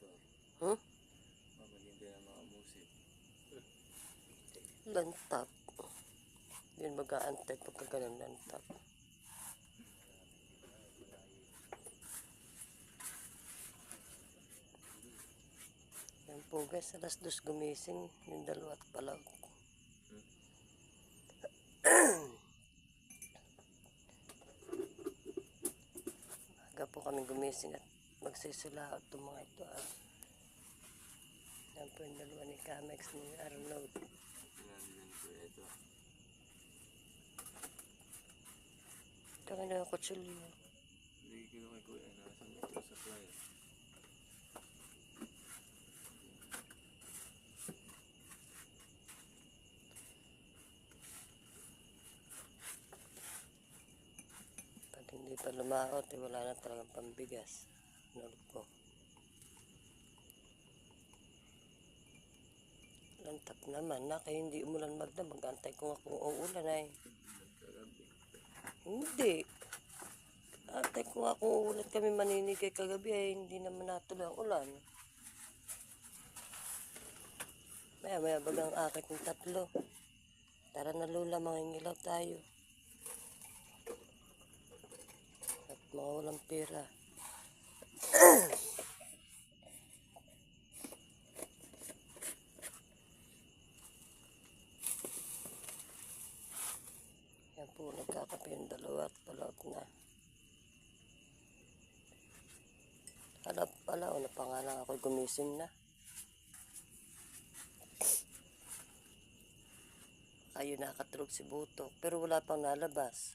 motor. Hmm? Mamalimpi ng mga musik. Lantap. Yun mag-aantay pagka ganun lantap. Yan po guys, alas dos gumising yung dalawa at palaw. Aga po kami gumising at magsisilaot itong mga ito. Ah. Yan po dalawa ni Kamex ni Arnold. Pinanilan ko ito. Kaya na ang kutsilyo. Hindi ko kay kuya. Nasa motor sa playa. Pag hindi pa lumaot, eh, wala na talagang pambigas. Nulog ko. Lantap naman na, kaya hindi umulan magda. Mag-antay ko nga kung uulan ay. Hindi. Antay ko nga kung uulan kami maninigay kagabi ay hindi naman natuloy ang ulan. Maya maya bagang akit ng tatlo. Tara na lula, mangingilaw tayo. At mga walang pera. Yan po, nagkakape yung dalawa at palaot na. Ala pala, una pa nga lang ako gumising na. Ayun, nakatulog si Butok, pero wala pang nalabas.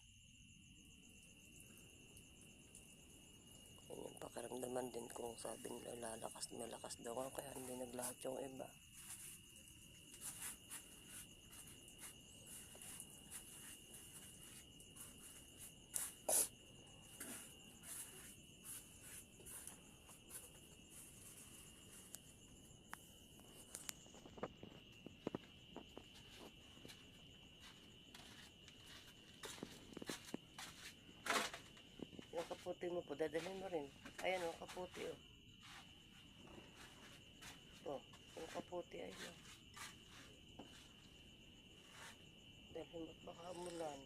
Yan yung pakiramdaman din kung sabi nila lalakas, malakas daw ako, kaya hindi naglahat yung iba. Yung kaputi mo po, dadalhin mo rin. Ayan, yung kaputi, oh. Oh, yung kaputi, ayun. oh. Dalhin mo't baka umulan.